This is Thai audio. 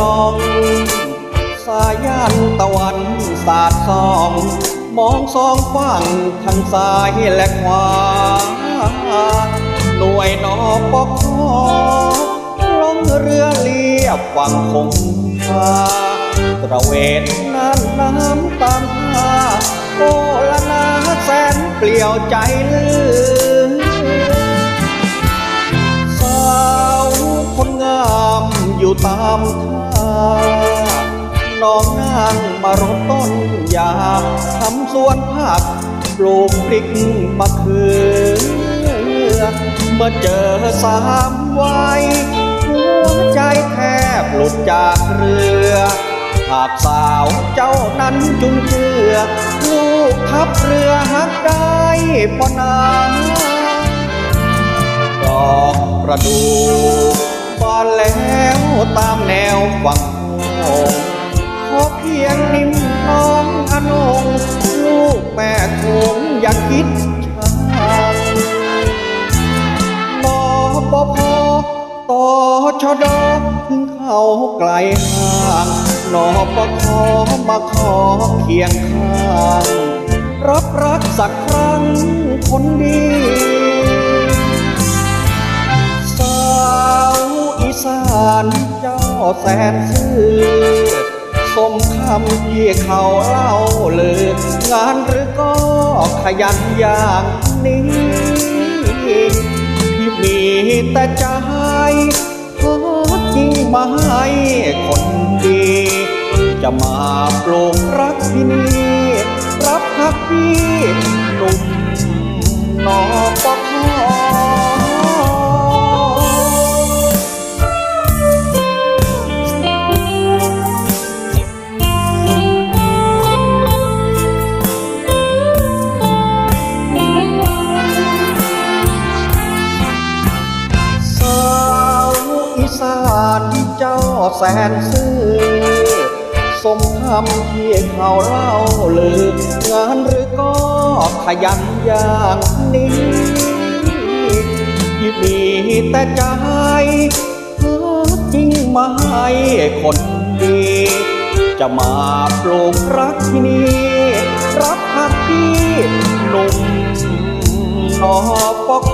ลอง สายันตะวันสาดซอง มองซองฟังทางซ้ายและขวา หน่วยนอปกคอล้มเรือเรียบฝั่งคงคาตระเวนน้ำน้ำตามหาโอละนาแสนเปลี่ยวใจลือ ตามท่าน้องนางมารดต้นยาทำสวนผักปลูกพริกมะเขือเมื่อเจอสามวัยหัวใจแทบหลุดจากเรือหากสาวเจ้านั้นจุนเจือ ลูกทับเรือหักได้ปนาดอกประดู่บานแล้ว ตามแนวฝั่งโขงขอเพียงนิ่มน้องอนงลูกแม่คงอย่าคิดชังนอปพอต่อชดถึงเขาไกลห่างนอปคมาขอเคียงข้างรับรักสักครั้งคนดีานเจ้าแสนซื่อสมคำที่เขาเล่าลืองานหรือก็ขยันอย่างนี้ ที่มีแต่ใจหาจริงมาให้คนดี จะมาปลูกรักที่นี่รับหักพี่หนุ่มนอปคสานเจ้าแสนซื่อสมคำที่เขาเล่าลืองานหรือก็ขยันอย่างนี้ที่มีแต่ใจหาจริงมาให้คนดีจะมาปลูกรักที่นี่รับหักพี่หนุ่มนอปค